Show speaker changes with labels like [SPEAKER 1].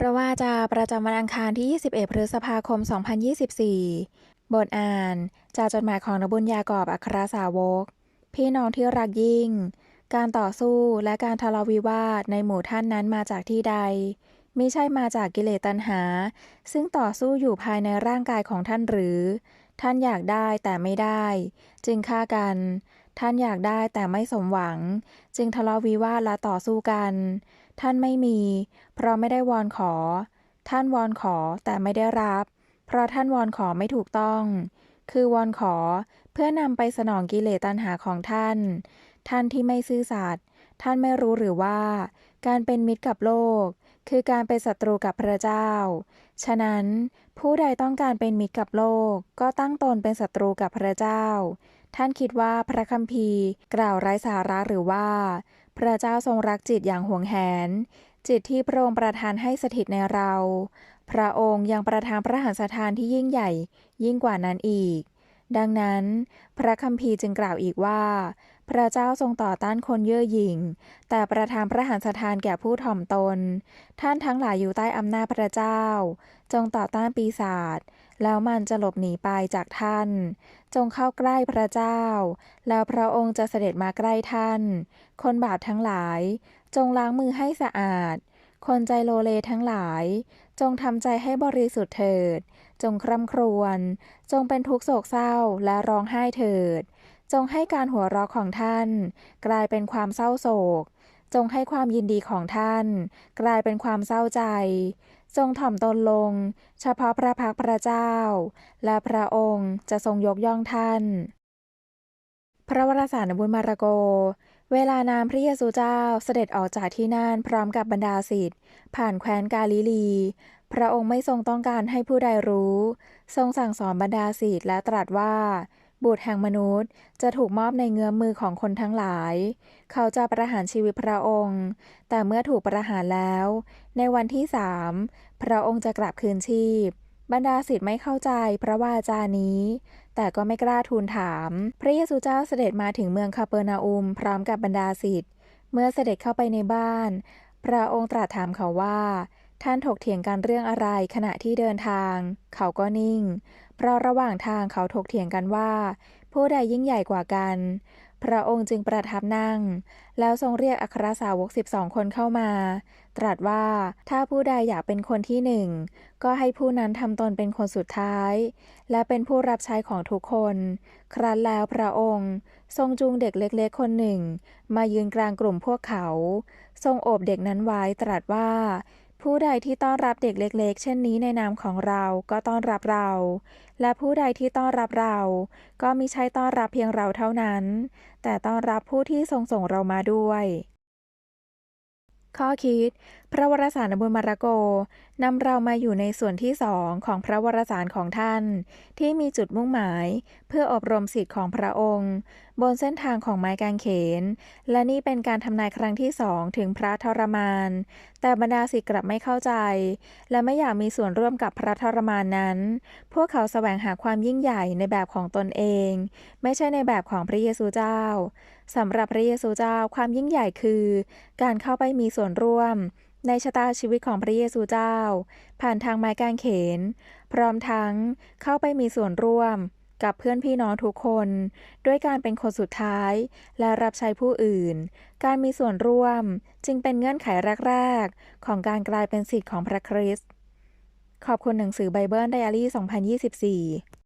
[SPEAKER 1] พระว่าจาประจำวันอังคารที่ 21 พฤษภาคม 2024 บทอ่าน จากจดหมายของนบุญยากอบอัครสาวก พี่น้องที่รักยิ่ง การต่อสู้และการทะเลาะวิวาทในหมู่ท่านนั้นมาจากที่ใดมิใช่มาจากกิเลสตัณหา ซึ่งต่อสู้อยู่ภายในร่างกายของท่านหรือ ท่านอยากได้แต่ไม่ได้ จึงฆ่ากัน ท่านอยากได้แต่ไม่สมหวัง จึงทะเลาะวิวาทและต่อสู้กัน ท่านไม่มี เพราะไม่ได้วอนขอ ท่านวอนขอแต่ไม่ได้รับ เพราะท่านวอนขอไม่ถูกต้อง คือวอนขอเพื่อนำไปสนองกิเลสตัณหาของท่าน ท่านที่ไม่ซื่อสัตย์ท่านไม่รู้หรือว่า การเป็นมิตรกับโลก คือการเป็นศัตรูกับพระเจ้า ฉะนั้น ผู้ใดต้องการเป็นมิตรกับโลก ก็ตั้งตนเป็นศัตรูกับพระเจ้า ท่านคิดว่าพระคัมภีร์กล่าวไร้สาระหรือว่า พระเจ้าทรงรักจิตอย่างห่วงแหน จิตที่พระองค์ประทานให้สถิตในเรา พระองค์ยังประทานพระหันสถานที่ยิ่งใหญ่ยิ่งกว่านั้นอีก ดังนั้น พระคัมภีร์จึงกล่าวอีกว่า พระเจ้าทรงต่อต้านคนเย่อหยิ่ง แต่ประทานพระหันสถานแก่ผู้ถ่อมตน ท่านทั้งหลายอยู่ใต้อำนาจพระเจ้า จงต่อต้านปีศาจ แล้วมันจะหลบหนีไปจากท่าน จงเข้าใกล้พระเจ้า แล้วพระองค์จะเสด็จมาใกล้ท่าน คนบาปทั้งหลาย จงล้างมือให้สะอาด คนใจโลเลทั้งหลาย จงทำใจให้บริสุทธิ์เถิด จงคร่ำครวญ จงเป็นทุกข์โศกเศร้าและร้องไห้เถิด จงให้การหัวเราะของท่าน กลายเป็นความเศร้าโศก จงให้ความยินดีของท่าน กลายเป็นความเศร้าใจ จงถ่อมตนลง เฉพาะพระพักพระเจ้า และพระองค์จะทรงยกย่องท่าน พระวรสารบุญมาระโก เวลานามพระเยซูเจ้าเสด็จออกจากที่นั่นพร้อมกับบรรดาศิษย์ผ่านแคว้นกาลิลี พระองค์ไม่ทรงต้องการให้ผู้ใดรู้ ทรงสั่งสอนบรรดาศิษย์และตรัสว่า บุตรแห่งมนุษย์จะถูกมอบในเงื้อมมือของคนทั้งหลาย เขาจะประหารชีวิตพระองค์ แต่เมื่อถูกประหารแล้ว ในวันที่สามพระองค์จะกลับคืนชีพ บรรดาศิษย์ไม่เข้าใจพระวาจานี้ แต่ก็ไม่กล้าทูลถาม พระเยซูเจ้าเสด็จมาถึงเมืองคาเปอร์นาอุม พร้อมกับบรรดาศิษย์เมื่อเสด็จเข้าไปในบ้าน พระองค์ตรัสถามเขาว่า ท่านถกเถียงกันเรื่องอะไรขณะที่เดินทาง เขาก็นิ่ง เพราะระหว่างทางเขาถกเถียงกันว่า ผู้ใดยิ่งใหญ่กว่ากัน พระองค์จึงประทับนั่ง แล้วทรงเรียกอัครสาวกสิบสองคนเข้ามา ตรัสว่าถ้าผู้ใดอยากเป็นคนที่หนึ่ง ก็ให้ผู้นั้นทำตนเป็นคนสุดท้าย และเป็นผู้รับใช้ของทุกคน ครั้นแล้วพระองค์ทรงจูงเด็กเล็กๆ คนหนึ่ง มายืนกลางกลุ่มพวกเขา ทรงโอบเด็กนั้นไว้ตรัสว่า ผู้ใดที่ต้อนรับเด็กเล็ก ๆ เช่นนี้ในนามของเราก็ต้อนรับเรา และผู้ใดที่ต้อนรับเรา ก็มิใช่ต้อนรับเพียงเราเท่านั้น แต่ต้อนรับผู้ที่ทรงส่งเรามาด้วย ข้อคิด พระวรสารบุญมารโก นำเรามาอยู่ในส่วนที่สองของพระวรสารของท่าน ที่มีจุดมุ่งหมาย เพื่ออบรมสิทธิ์ของพระองค์ บนเส้นทางของไม้กางเขน และนี่เป็นการทำนายครั้งที่สองถึงพระทรมาน แต่บรรดาศิษย์กลับไม่เข้าใจ และไม่อยากมีส่วนร่วมกับพระทรมานนั้น พวกเขาแสวงหาความยิ่งใหญ่ในแบบของตนเอง ไม่ใช่ในแบบของพระเยซูเจ้าสำหรับพระเยซูเจ้าความยิ่งใหญ่คือ การเข้าไปมีส่วนร่วม ในชะตาชีวิตของพระเยซูเจ้า ผ่านทางไม้กางเขน พร้อมทั้งเข้าไปมีส่วนร่วมกับเพื่อนพี่น้องทุกคน ด้วยการเป็นคนสุดท้ายและรับใช้ผู้อื่น การมีส่วนร่วมจึงเป็นเงื่อนไขแรก ๆ ของการกลายเป็นศิษย์ของพระคริสต์ขอบคุณหนังสือไบเบิลไดอารี่ 2024